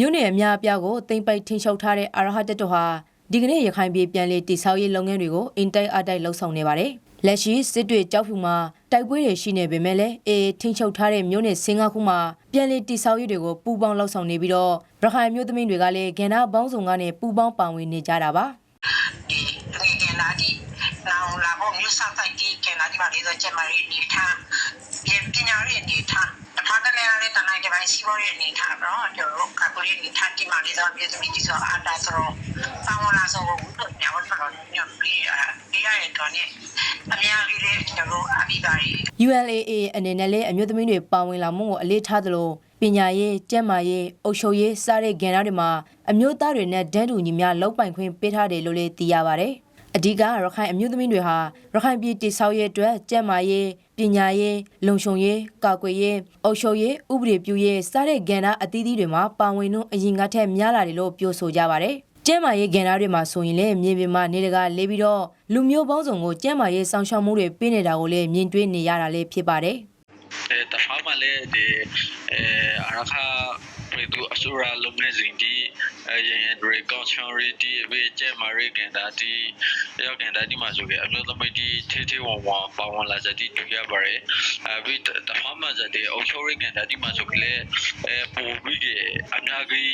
မြို့နယ်အများအပြားကိုတင်ပိတ်ထင်းချုပ်ထားတဲ့အာရဟတတော်ဟာဒီကနေ့ရခိုင်ပြည်ပြန်လည်တည်ဆောက်ရေးလုပ်ငန်းတွေကိုအင်တိုက်အတိုက်လှုပ်ဆောင်နေပါတယ်။လက်ရှိစစ်တွေကြောက်ဖြူမှာတိုက်ပွဲတွေရှိနေပေမဲ့လည်းအေးထင်းချုပ်ထားတဲ့မြို့နယ်စင်ကားခုမှာပြန်လည်တည်ဆောက်ရေးတွေကိုပူးပေါင်းလှုပ်ဆောင်နေပြီးတော့ရခိုင်မြို့သမီးတွေကလည်းကဏ္ဍပေါင်းစုံကနေပူးပေါင်းပါဝင်နေကြတာပါ။ဒီငယ်ငယ်လာဒီနောင်လာဖို့မြို့စားတိုက်ဒီကဲလာဒီပါလေတော့ကျမရီနေထားပြင်ပညာရေး ပိုင်းစီးပွားရေးနေထားတော့ကျွန်တော်ကကိုရီနေထားဒီမှာလေတော့ပြည်သူပြည်ဆိုအတာဆိုတော့တောင်းလာဆိုတော့ညောင်းတော့ညောင်းပြီးဒီရရဲ့တော့ ਨੇ အများကြီးလေကျွန်တော်အပြီးပါရီ ULAA အနေနဲ့လည်းအမျိုးသမီးတွေပါဝင်လာမှုကိုအလေးထားသလိုပညာရေး၊ကျန်းမာရေး၊အုပ်ချုပ်ရေးစတဲ့ကဏ္ဍတွေမှာအမျိုးသားတွေနဲ့ဒန်းတူညီမျှလောက်ပိုင်ခွင့်ပေးထားတယ်လို့လည်းသိရပါဗျ။ အဓိကရခိုင်အမျိုးသမီးတွေဟာရခိုင်ပြည်တည်ဆောက်ရေးအတွက်ကျန်းမာရေးပညာရေးလုံခြုံရေးကာကွယ်ရေးအုပ်ချုပ်ရေးဥပဒေပြုရေးစတဲ့ကဏ္ဍအသီးသီးတွေမှာပါဝင်နှုန်းအရင်ကထက်များလာတယ်လို့ပြောဆိုကြပါတယ်။ကျဲမာရေးကဏ္ဍတွေမှာဆိုရင်လည်းမြေပြင်မှာနေတကာလေးပြီးတော့လူမျိုးပေါင်းစုံကိုကျဲမာရေးစောင့်ရှောက်မှုတွေပေးနေတာကိုလည်းမြင်တွေ့နေရတာလည်းဖြစ်ပါတယ်အဲတဖာမလည်းဒီအဲအရခာပြည်သူအစိုးရလုပ်ငန်းစဉ်ဒီ အဲရင်ဒရီကော့ချော်ရီဒီဝေကျဲမာရီကန်ဒါဒီရောက်ကန်ဒါဒီမှာဆိုကြအမျိုးသမီးဒီထေထေဝဝပါဝင်လာကြတဲ့တွေ့ရပါတယ်အဲပြီးတဖာမကြတဲ့အုပ်ချုပ်ရေးကန်ဒါဒီမှာဆိုကြလေအဲပိုပြီးကအများကြီး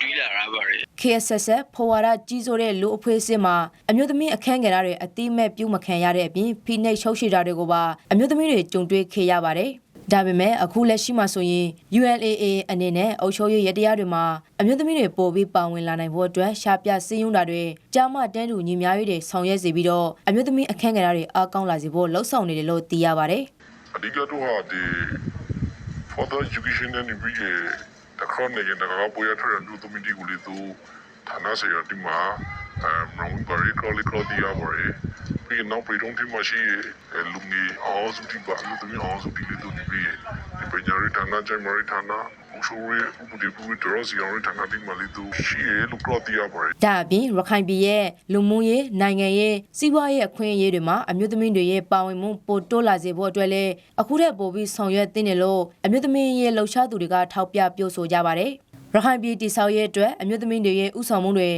တွေ့လာရပါတယ် KSS ဖော်ဝါဒကြီးစိုးတဲ့လူအဖွဲ့အစည်းမှာအမျိုးသမီးအခန်းငယ်တွေအတိမဲ့ပြုမခံရတဲ့အပြင်ဖိနှိပ်ချုပ်ရှိတာတွေကိုပါအမျိုးသမီးတွေကြုံတွေ့ခဲ့ရပါတယ်။ ဒါပေမဲ့အခုလက်ရှိမှာဆိုရင် ULAA အနေနဲ့အုပ်ချုပ်ရေးရတရားတွေမှာအမျိုးသမီးတွေပို့ပြီးပါဝင်လာနိုင်ဖို့အတွက်ရှားပြစည်းရုံးတာတွေကြားမတန်းတူညီများရေးတွေဆောင်ရွက်စီပြီးတော့အမျိုးသမီးအခန်းငယ်တွေအားကောင်းလာစေဖို့လှုံ့ဆော်နေတယ်လို့သိရပါတယ်။အဓိကတော့ဟာဒီ further education နဲ့ဒီပြီးတခါနေရင်တခါပေါ်ရထရလူသမီးဒီကိုလေသူဌာနဆိုင်ရာဒီမှာအမရုံးပါရီကောလီကောဒီယာပါရီ ပြီးနောက်ပြည်တော်ဒီမှာရှိလူငယ်အောင်စုဒီပါလူသမီးအောင်စုဒီလေသူဒီပြီးဒီပညာရေးဌာနကျမရေးဌာနဥဆိုရီဥပဒေပြုဒရစီအောင်ဌာနဒီမှာလေသူရှိရလူကောဒီယာပါရီဒါအပြင်ရခိုင်ပြည်ရဲ့လူမှုရေးနိုင်ငံရေးစီးပွားရေးအခွင့်အရေးတွေမှာအမျိုးသမီးတွေရဲ့ပါဝင်မှုပိုတိုးလာစေဖို့အတွက်လည်းအခုထက်ပိုပြီးဆောင်ရွက်သင့်တယ်လို့အမျိုးသမီးရဲ့လှုပ်ရှားသူတွေကထောက်ပြပြောဆိုကြပါတယ်။ရခိုင်ပြည်တည်ဆောက်ရေးအတွက်အမျိုးသမီးတွေရဲ့ဥဆောင်မှုတွေ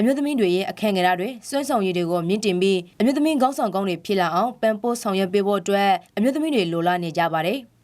အမျိုးသမီးတွေရဲ့အခက်အခဲတွေစွမ်းဆောင်ရည်တွေကိုမြင့်တင်ပြီးအမျိုးသမီးခေါင်းဆောင်ကောင်းတွေဖြစ်လာအောင်ပံ့ပိုးဆောင်ရွက်ပေးဖို့အတွက်အမျိုးသမီးတွေလိုလားနေကြပါတယ်။